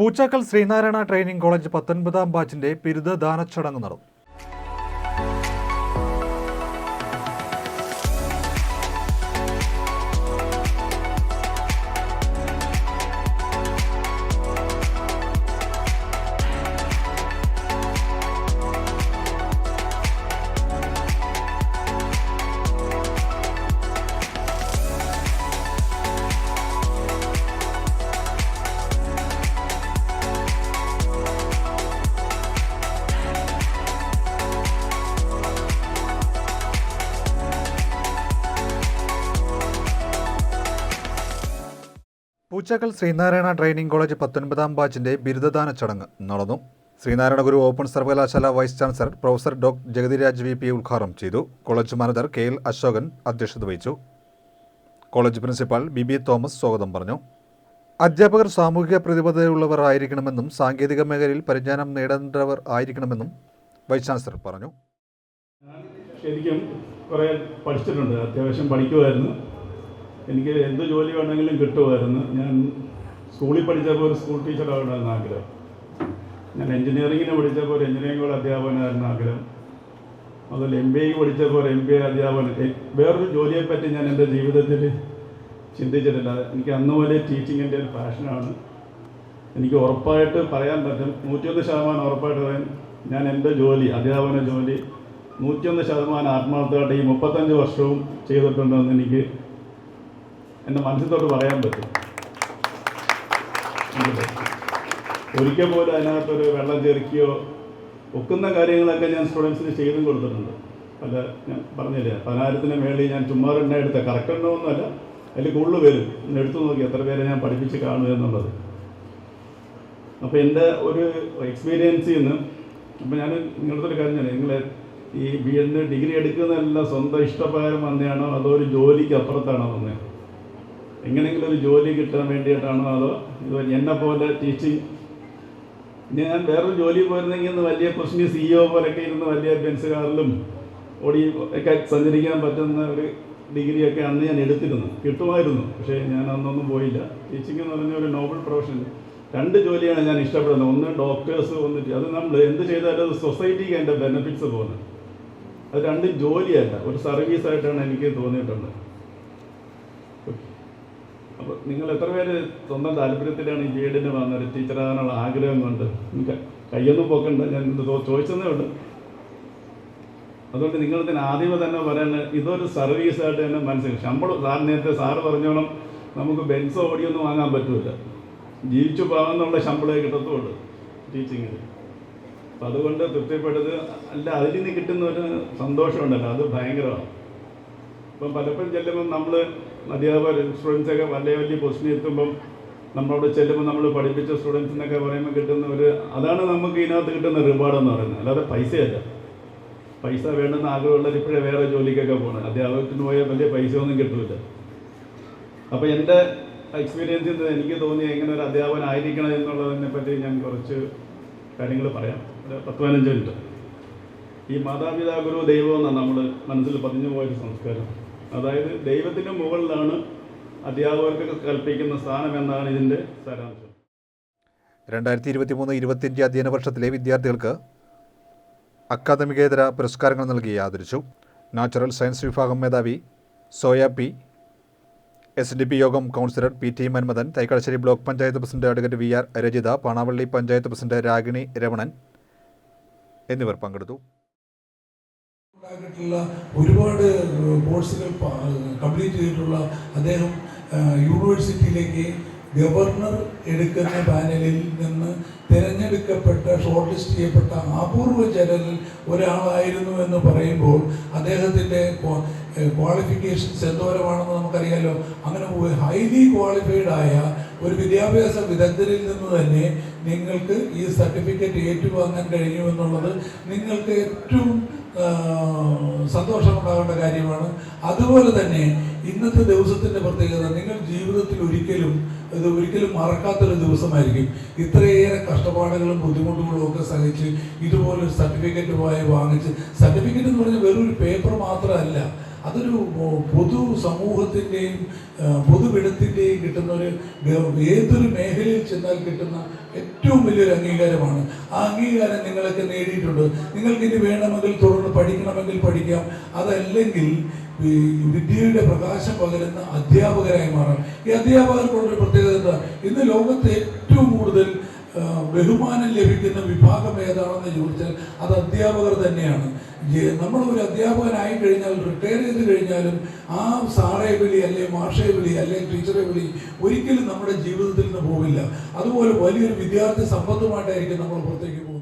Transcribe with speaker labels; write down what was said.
Speaker 1: Poochakkal Sreenarayana training college പത്തൊൻപതാം ബാച്ചിന്റെ ബിരുദദാന ചടങ്ങ് നടന്നു. പൂച്ചാക്കൽ ശ്രീനാരായണ ട്രെയിനിങ് കോളേജ് പത്തൊൻപതാം ബാച്ചിന്റെ ബിരുദദാന ചടങ്ങ് നടന്നു. ശ്രീനാരായണ ഗുരു ഓപ്പൺ സർവകലാശാല vice chancellor professor doctor Jagathiraj V P ഉദ്ഘാടനം ചെയ്തു. College manager K L Ashokan അധ്യക്ഷത വഹിച്ചു. College principal B B Thomas സ്വാഗതം പറഞ്ഞു. അധ്യാപകർ സാമൂഹിക പ്രതിബദ്ധതയുള്ളവർ ആയിരിക്കണമെന്നും സാങ്കേതിക മേഖലയിൽ പരിജ്ഞാനം നേടേണ്ടവർ ആയിരിക്കണമെന്നും വൈസ് ചാൻസലർ പറഞ്ഞു.
Speaker 2: ശരിക്കും കുറേ പഠിച്ചിട്ടുണ്ട്. അത്യാവശ്യം പഠിക്കുമായിരുന്നു എനിക്ക് എന്ത് ജോലി വേണമെങ്കിലും കിട്ടുമായിരുന്നു. ഞാൻ സ്കൂളിൽ പഠിച്ചപ്പോൾ ഒരു സ്കൂൾ ടീച്ചറാകണമെന്ന് ആഗ്രഹം. ഞാൻ എഞ്ചിനീയറിങ്ങിന് പഠിച്ചപ്പോൾ ഒരു എഞ്ചിനീയറിംഗ് കോളേജ് അധ്യാപകനായിരുന്നു ആഗ്രഹം. അതുപോലെ എം ബി എക്ക് പഠിച്ചപ്പോൾ എം ബി എ അധ്യാപകൻ. വേറൊരു ജോലിയെപ്പറ്റി ഞാൻ എന്റെ ജീവിതത്തിൽ ചിന്തിച്ചിട്ടില്ല. എനിക്ക് അന്ന് മുതലേ ടീച്ചിങ്ങിന്റെ ഒരു പാഷനാണ് എനിക്ക് ഉറപ്പായിട്ട് പറയാൻ പറ്റും. നൂറ്റിയൊന്ന് ശതമാനം ഉറപ്പായിട്ട് പറയാൻ ഞാൻ എന്റെ ജോലി അധ്യാപന ജോലി നൂറ്റിയൊന്ന് ശതമാനം ആത്മാർത്ഥമായിട്ട് ഈ മുപ്പത്തഞ്ച് വർഷവും ചെയ്തിട്ടുണ്ടെന്ന് എനിക്ക് എന്റെ മനസ്സിലോട്ട് പറയാൻ പറ്റും. ഒരിക്കൽ പോലും അതിനകത്തൊരു വെള്ളം ചെറുക്കിയോ ഒക്കുന്ന കാര്യങ്ങളൊക്കെ ഞാൻ സ്റ്റുഡൻസിന് ചെയ്തും കൊടുത്തിട്ടുണ്ട്. അല്ല ഞാൻ പറഞ്ഞില്ലേ പതിനായിരത്തിന് മേളിൽ ഞാൻ ചുമ്മാ എണ്ണ എടുത്ത. കറക്റ്റ് എണ്ണമൊന്നുമല്ല അതിൽ കൂടുതൽ വരും. എടുത്തു നോക്കി എത്ര പേരെ ഞാൻ പഠിപ്പിച്ച് കാണുക എന്നുള്ളത്. അപ്പോൾ എന്റെ ഒരു എക്സ്പീരിയൻസിൽ നിന്ന് അപ്പോൾ ഞാൻ നിങ്ങളുടെ ഒരു കാര്യം ഞാൻ നിങ്ങൾ ഈ ബി എഡിന് ഡിഗ്രി എടുക്കുന്നതെല്ലാം സ്വന്തം ഇഷ്ടപ്രകാരം വന്നതാണോ? അതോ ഒരു ജോലിക്ക് അപ്പുറത്താണോ വന്നത് എങ്ങനെയെങ്കിലും ഒരു ജോലി കിട്ടാൻ വേണ്ടിയിട്ടാണോ അതോ ഇത് എന്നെ പോലെ ടീച്ചിങ് ഞാൻ വേറൊരു ജോലി പോയിരുന്നെങ്കിൽ ഇന്ന് വലിയ പ്രശ്നം സിഇഒ പോലൊക്കെ ഇരുന്ന് വലിയ ബെൻസ് കാറിലും ഓടി ഒക്കെ സഞ്ചരിക്കാൻ പറ്റുന്ന ഒരു ഡിഗ്രിയൊക്കെ അന്ന് ഞാൻ എടുത്തിരുന്നു. കിട്ടുമായിരുന്നു. പക്ഷേ ഞാൻ അന്നൊന്നും പോയില്ല. ടീച്ചിങ് എന്ന് പറഞ്ഞ ഒരു നോബൽ പ്രൊഫഷൻ രണ്ട് ജോലിയാണ് ഞാൻ ഇഷ്ടപ്പെടുന്നത്. ഒന്ന് ഡോക്ടേഴ്സ് വന്നിട്ട് അത് നമ്മൾ എന്ത് ചെയ്താലും അത് സൊസൈറ്റിക്ക് അതിന്റെ ബെനിഫിറ്റ്സ് പോകുന്നത്. അത് രണ്ടും ജോലിയല്ല. ഒരു സർവീസായിട്ടാണ് എനിക്ക് തോന്നിയിട്ടുള്ളത്. നിങ്ങൾ എത്ര പേര് സ്വന്തം താല്പര്യത്തിലാണ് ഈ ഗൈഡിന് വന്ന വന്നത് ടീച്ചറാകാനുള്ള ആഗ്രഹം കൊണ്ട് കയ്യൊന്നും പോക്കണ്ട. ഞാൻ ചോദിച്ചതേ ഉള്ളൂ. അതുകൊണ്ട് നിങ്ങൾ തന്നെ ആദ്യമേ തന്നെ പറയുന്നത് ഇതൊരു സർവീസായിട്ട് തന്നെ മനസ്സിലാക്കും ശമ്പളം സാർ നേരത്തെ സാറ് പറഞ്ഞോളം നമുക്ക് ബെൻസോ ഓടിയൊന്നും വാങ്ങാൻ പറ്റില്ല ജീവിച്ചു പോകാമെന്നുള്ള ശമ്പളമേ കിട്ടത്തുള്ളൂ ടീച്ചിങ്ങിൽ അപ്പം അതുകൊണ്ട് തൃപ്തിപ്പെട്ടത് അല്ല അതിൽ നിന്ന് കിട്ടുന്ന ഒരു സന്തോഷമുണ്ടല്ലോ. അത് ഭയങ്കരമാണ്. ഇപ്പം പലപ്പോഴും ചെല്ലുമ്പം നമ്മൾ അധ്യാപകർ സ്റ്റുഡൻസൊക്കെ വലിയ വലിയ പൊസിഷനിൽ എത്തുമ്പം നമ്മളോട് ചെല്ലുമ്പോൾ നമ്മൾ പഠിപ്പിച്ച സ്റ്റുഡൻസ് എന്നൊക്കെ പറയുമ്പോൾ കിട്ടുന്ന ഒരു അതാണ് നമുക്ക് ഇതിനകത്ത് കിട്ടുന്ന റിവാർഡ് എന്ന് പറയുന്നത്. അല്ലാതെ പൈസയല്ല. പൈസ വേണ്ടെന്ന് ആഗ്രഹമുള്ളവർ ഇപ്പോഴേ വേറെ ജോലിക്കൊക്കെ പോകണം അധ്യാപകത്തിന് പോയാൽ വലിയ പൈസ ഒന്നും കിട്ടില്ല അപ്പോൾ എന്റെ എക്സ്പീരിയൻസിൽ നിന്ന് എനിക്ക് തോന്നി എങ്ങനെ ഒരു അധ്യാപകൻ ആയിരിക്കണം എന്നുള്ളതിനെ പറ്റി ഞാൻ കുറച്ച് കാര്യങ്ങൾ പറയാം. ഒരു പത്ത് പതിനഞ്ച് മിനിറ്റ്. ഈ മാതാപിതാ ഗുരു ദൈവം എന്നാണ് നമ്മൾ മനസ്സിൽ പതിഞ്ഞു പോയൊരു സംസ്കാരം. അതായത് ദൈവത്തിന്റെ മുകളിലാണ് അധ്യാപകർക്ക് കൽപ്പിക്കുന്ന സ്ഥാനം എന്നാണ് ഇതിന്റെ സാരാംശം.
Speaker 1: രണ്ടായിരത്തി ഇരുപത്തി മൂന്ന് ഇരുപത്തിയഞ്ച് അധ്യയന വർഷത്തിലെ വിദ്യാർത്ഥികൾക്ക് അക്കാദമികേതര പുരസ്കാരങ്ങൾ നൽകി ആദരിച്ചു. നാച്ചുറൽ സയൻസ് വിഭാഗം മേധാവി Soya P S D P യോഗം councillor P T Manmadhan Thaikkattussery block panchayat president advocate V R Rajitha Panavally panchayat president Ragini Ramanan എന്നിവർ പങ്കെടുത്തു.
Speaker 3: ഉണ്ടാക്കിയിട്ടുള്ള ഒരുപാട് കോഴ്സുകൾ കംപ്ലീറ്റ് ചെയ്തിട്ടുള്ള അദ്ദേഹം യൂണിവേഴ്സിറ്റിയിലേക്ക് ഗവർണർ എടുക്കുന്ന പാനലിൽ നിന്ന് തിരഞ്ഞെടുക്കപ്പെട്ട ഷോർട്ട് ലിസ്റ്റ് ചെയ്യപ്പെട്ട അപൂർവ ജനലിൽ ഒരാളായിരുന്നു എന്ന് പറയുമ്പോൾ അദ്ദേഹത്തിന്റെ ക്വാളിഫിക്കേഷൻസ് എന്തോരമാണെന്ന് നമുക്കറിയാലോ. അങ്ങനെ ഹൈലി ക്വാളിഫൈഡ് ആയ ഒരു വിദ്യാഭ്യാസ വിദഗ്ധരിൽ നിന്ന് തന്നെ നിങ്ങൾക്ക് ഈ സർട്ടിഫിക്കറ്റ് ഏറ്റുവാങ്ങാൻ കഴിഞ്ഞു എന്നുള്ളത് നിങ്ങൾക്ക് ഏറ്റവും സന്തോഷമുണ്ടാകേണ്ട കാര്യമാണ്. അതുപോലെ തന്നെ ഇന്നത്തെ ദിവസത്തിന്റെ പ്രത്യേകത നിങ്ങൾ ജീവിതത്തിൽ ഒരിക്കലും ഇത് ഒരിക്കലും മറക്കാത്തൊരു ദിവസമായിരിക്കും. ഇത്രയേറെ കഷ്ടപ്പാടുകളും ബുദ്ധിമുട്ടുകളും ഒക്കെ സഹിച്ച് ഇതുപോലൊരു സർട്ടിഫിക്കറ്റുമായി വാങ്ങിച്ച് സർട്ടിഫിക്കറ്റ് എന്ന് പറഞ്ഞാൽ വെറൊരു പേപ്പർ മാത്രമല്ല അതൊരു പൊതു സമൂഹത്തിന്റെയും പൊതുവിടത്തിന്റെയും കിട്ടുന്ന ഒരു ഏതൊരു മേഖലയിൽ ചെന്നാൽ കിട്ടുന്ന ഏറ്റവും വലിയൊരു അംഗീകാരമാണ്. ആ അംഗീകാരം നിങ്ങളൊക്കെ നേടിയിട്ടുണ്ട്. നിങ്ങൾക്ക് ഇനി വേണമെങ്കിൽ തുടർന്ന് പഠിക്കണമെങ്കിൽ പഠിക്കാം. അതല്ലെങ്കിൽ വിദ്യയുടെ പ്രകാശം പകരുന്ന അധ്യാപകരായി മാറാം. ഈ അധ്യാപകർക്കുള്ളൊരു പ്രത്യേകത എന്താ? ഇന്ന് ലോകത്ത് ഏറ്റവും കൂടുതൽ ബഹുമാനം ലഭിക്കുന്ന വിഭാഗം ഏതാണെന്ന് ചോദിച്ചാൽ അത് അധ്യാപകർ തന്നെയാണ്. നമ്മൾ ഒരു അധ്യാപകനായി കഴിഞ്ഞാൽ റിട്ടയർ ചെയ്ത് കഴിഞ്ഞാലും ആ സാറേ വിളി അല്ലെ മാഷെ വിളി അല്ലെ ടീച്ചറെ വിളി ഒരിക്കലും നമ്മുടെ ജീവിതത്തിൽ നിന്ന് പോവില്ല. അതുപോലെ വലിയൊരു വിദ്യാർത്ഥി സമ്പത്തുമായിട്ടായിരിക്കും നമ്മൾ പുറത്തേക്ക് പോകുന്നത്.